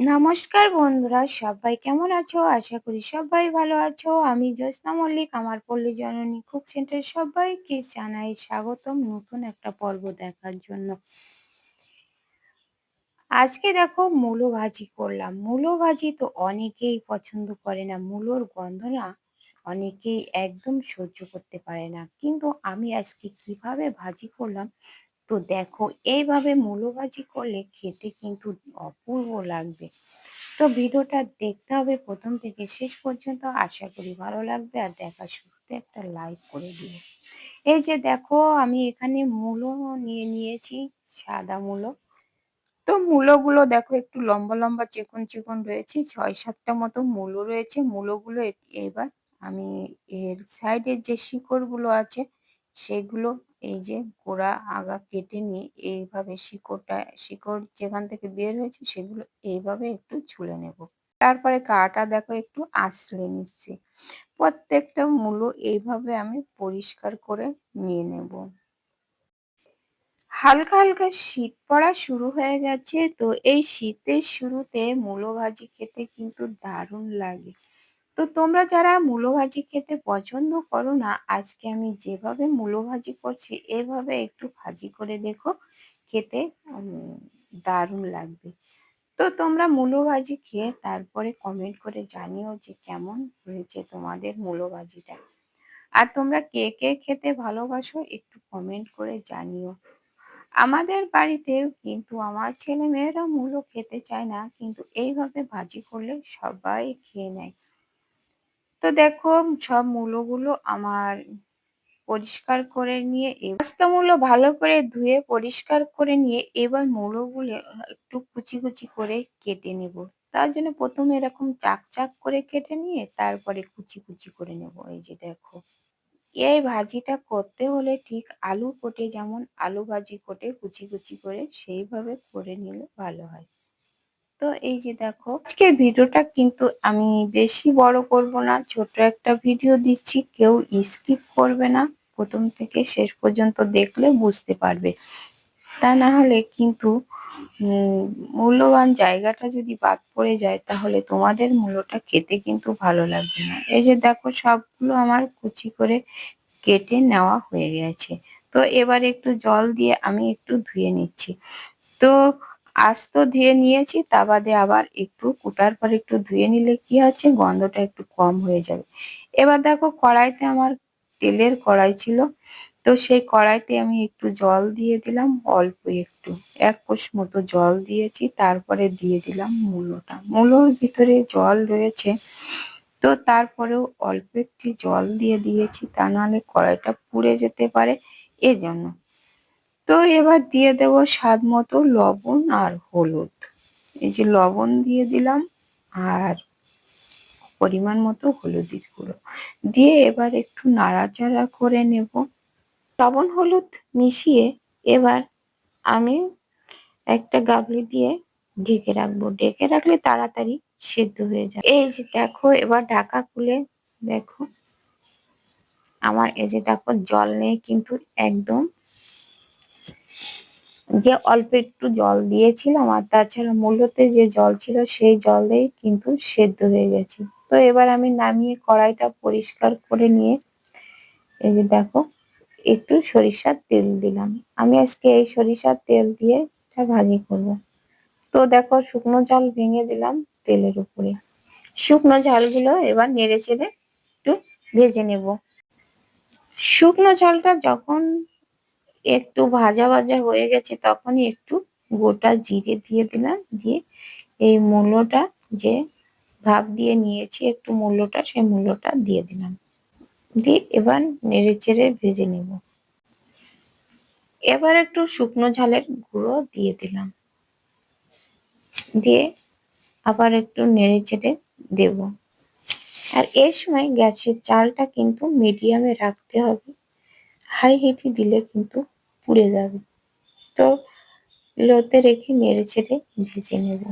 নমস্কার বন্ধুরা, সবাই কেমন আছো? আশা করি সবাই ভালো আছো। আমি জ্যোৎস্না মল্লিক, আমার পল্লী জননী কুক সেন্টার সবাইকে জানাই স্বাগতম নতুন একটা পর্ব দেখার জন্য। আজকে দেখো মূলো ভাজি করলাম। মূলো ভাজি তো অনেকেই পছন্দ করে না। মূলোর গন্ধ না অনেকেই একদম সহ্য করতে পারে না। কিন্তু আমি আজকে কীভাবে ভাজি করলাম তো দেখো, এইভাবে মূলো করলে খেতে কিন্তু অপূর্ব লাগবে। তো ভিডিওটা দেখতে হবে প্রথম থেকে শেষ পর্যন্ত। আশা করি ভালো লাগবে। আর দেখা শুরুতে একটা লাইক করে দিও। এই যে দেখো, আমি এখানে মূলো নিয়ে নিয়েছি, সাদা মূলো। তো মূলোগুলো দেখো, একটু লম্বা লম্বা চিকন চিকন রয়েছে। ছয় সাতটা মতো মূলো রয়েছে। মূলোগুলো এবার আমি এর সাইডের যে শিকড়গুলো আছে, সেগুলো এই যে গোড়া আগা কেটে নিয়ে এইভাবে শিকড়টা, শিকড় যেখান থেকে বের হয়েছে সেগুলো এইভাবে একটু ছুলে নেব। তারপরে কাটা দেখো একটু আঁচড়ে নিচ্ছি। প্রত্যেকটা মূলো এইভাবে আমি পরিষ্কার করে নিয়ে নেব। হালকা হালকা শীত পড়া শুরু হয়ে গেছে, তো এই শীতের শুরুতে মূলো ভাজি খেতে কিন্তু দারুণ লাগে। তো তোমরা যারা মূলো ভাজি খেতে পছন্দ করো না, আজকে আমি যেভাবে মূলো ভাজি করছি, এভাবে একটু ভাজি করে দেখো, খেতে দারুণ লাগবে। তো তোমরা মূলো ভাজি খেয়ে তারপরে কমেন্ট করে জানিও যে কেমন হয়েছে তোমাদের মূলো ভাজিটা আর তোমরা কে কে খেতে ভালোবাসো একটু কমেন্ট করে জানিও। আমাদের বাড়িতেও কিন্তু আমার ছেলে মেয়েরা মূলো খেতে চায় না, কিন্তু এইভাবে ভাজি করলে সবাই খেয়ে নেয়। তো দেখো, সব মূলোগুলো আমার পরিষ্কার করে নিয়ে আস্তা মূলো ভালো করে ধুয়ে পরিষ্কার করে নিয়ে এবার মূলোগুলো একটু কুচি কুচি করে কেটে নেব। তার জন্য প্রথমে এরকম চাক চাক করে কেটে নিয়ে তারপরে কুচি কুচি করে নেব। এই যে দেখো, এই ভাজিটা করতে হলে ঠিক আলু কোটে, যেমন আলু ভাজি কোটে কুচি কুচি করে সেইভাবে করে নিলে ভালো হয়। তো এই যে দেখো, আজকের ভিডিওটা কিন্তু আমি বেশি বড় করব না, ছোট একটা ভিডিও দিচ্ছি, কেউ স্কিপ করবে না, প্রথম থেকে শেষ পর্যন্ত দেখলে বুঝতে পারবে। তা না হলে কিন্তু মূল্যবান জায়গাটা যদি বাদ পড়ে যায়, তাহলে তোমাদের মূল্যটা খেতে কিন্তু ভালো লাগবে না। এই যে দেখো, সবগুলো আমার কুচি করে কেটে নেওয়া হয়ে গেছে। তো এবার একটু জল দিয়ে আমি একটু ধুয়ে নিচ্ছি। তো আস্ত ধুয়ে নিয়েছি, তা বাদে আবার একটু কুটার পর একটু ধুয়ে নিলে কি আছে গন্ধটা একটু কম হয়ে যাবে। এবার দেখো কড়াইতে আমার তেলের কড়াই ছিল, তো সেই কড়াইতে আমি একটু জল দিয়ে দিলাম, অল্প একটু। এক কোষ মতো জল দিয়েছি, তারপরে দিয়ে দিলাম মূলোটা মূলোর ভিতরে জল রয়েছে, তো তারপরেও অল্প একটু জল দিয়ে দিয়েছি, তা নাহলে কড়াইটা পুড়ে যেতে পারে। এজন্য তো এবার দিয়ে দেব স্বাদ মতো লবণ আর হলুদ। এই যে লবণ দিয়ে দিলাম আর পরিমাণ মতো হলুদের গুঁড়ো। দিয়ে এবার একটু নাড়াচাড়া করে নেব। লবণ হলুদ মিশিয়ে এবার আমি একটা গাবলি দিয়ে ঢেকে রাখব। ঢেকে রাখলে তাড়াতাড়ি সেদ্ধ হয়ে যায়। এই যে দেখো, এবার ঢাকা খুলে দেখো। আমার এই যে দেখো, জল নেই কিন্তু একদম যে অল্প একটু জল দিয়েছিলাম আর তাছাড়া মূলতে যে জল ছিল, সেই জলেই কিন্তু সেদ্ধ হয়ে গেছে। তো এবার আমি নামিয়ে কড়াইটা পরিষ্কার করে নিয়ে, এই যে দেখো, একটু সরিষার তেল দিলাম। আমি আজকে এই সরিষার তেল দিয়ে এটা ভাজি করব। তো দেখো, শুকনো ঝাল ভেঙে দিলাম তেলের উপরে। শুকনো ঝালগুলো এবার নেড়ে চেড়ে একটু ভেজে নেব। শুকনো ঝালটা যখন একটু ভাজা ভাজা হয়ে গেছে, তখনই একটু গোটা জিরে দিয়ে দিলাম, দিয়ে এই মূল্যটা যে ভাপ দিয়ে নিয়েছি একটু মূল্যটা, সেই মূল্যটা দিয়ে দিলাম। দিয়ে এবার নেড়ে চেড়ে ভেজে নেব। এবার একটু শুকনো ঝালের গুঁড়ো দিয়ে দিলাম। দিয়ে আবার একটু নেড়ে চেড়ে দেব। আর এই সময় গ্যাসের চালটা কিন্তু মিডিয়ামে রাখতে হবে। হাই হিটে দিলে কিন্তু পুড়ে যাবে। তো লোতে রেখে নেড়ে চেড়ে ভেজে নেব।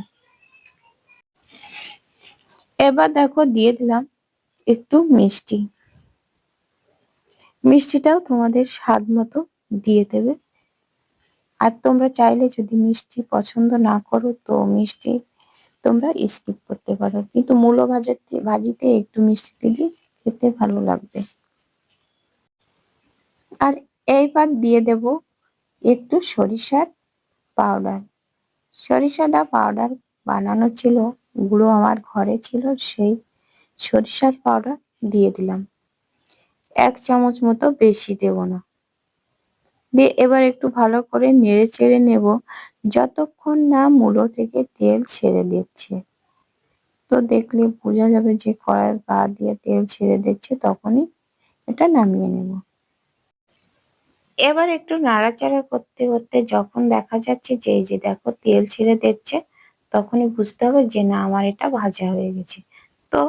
এবার দেখো দিয়ে দিলাম একটু মিষ্টি। মিষ্টিটাও তোমাদের স্বাদ মতো দিয়ে দেবে। আর তোমরা চাইলে যদি মিষ্টি পছন্দ না করো, তো মিষ্টি তোমরা স্কিপ করতে পারো। কিন্তু মূলো ভাজাতে, ভাজিতে একটু মিষ্টি দিলে খেতে ভালো লাগবে। আর এইবার দিয়ে দেব একটু সরিষার পাউডার সরিষাটা পাউডার বানানো ছিল, গুঁড়ো আমার ঘরে ছিল, সেই সরিষার পাউডার দিয়ে দিলাম। এক চামচ মতো বেশি দেব না। দিয়ে এবার একটু ভালো করে নেড়ে চেড়ে নেব, যতক্ষণ না মূলো থেকে তেল ছেড়ে দিচ্ছে। তো দেখলে বোঝা যাবে যে কড়াইয়ের গা দিয়ে তেল ছেড়ে দিচ্ছে, তখনই এটা নামিয়ে নেব। এবার একটু নাড়াচাড়া করতে করতে যখন দেখা যাচ্ছে যে যে দেখো তেল ছেড়ে দিচ্ছে, তখনই বুঝতে হবে যে, না, আমার এটা ভাজা হয়ে গেছে। তো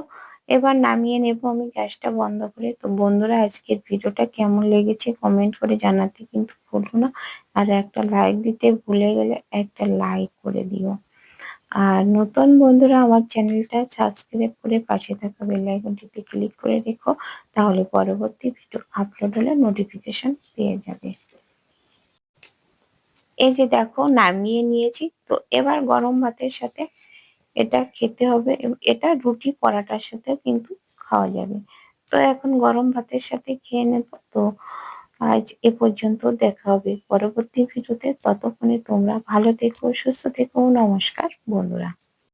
এবার নামিয়ে নেব আমি, গ্যাসটা বন্ধ করে। তো বন্ধুরা, আজকের ভিডিওটা কেমন লেগেছে কমেন্ট করে জানাতে কিন্তু ভুলো না। আর একটা লাইক দিতে ভুলে গেলে একটা লাইক করে দিও। আর নতুন বন্ধুরা আমার চ্যানেলটা সাবস্ক্রাইব করে পাশে থাকা বেল আইকনটিতে ক্লিক করে রেখো, তাহলে পরবর্তী ভিডিও আপলোড হলে নোটিফিকেশন পেয়ে যাবে। এই যে দেখো, নামিয়ে নিয়েছি। তো এবার গরম ভাতের সাথে এটা খেতে হবে। এটা রুটি পরাটার সাথেও কিন্তু খাওয়া যাবে। তো এখন গরম ভাতের সাথে খেয়ে নেব। তো আজ এ পর্যন্ত দেখা হবে পরবর্তী ভিডিওতে। ততক্ষণে তোমরা ভালো থেকো, সুস্থ থেকো। নমস্কার বন্ধুরা।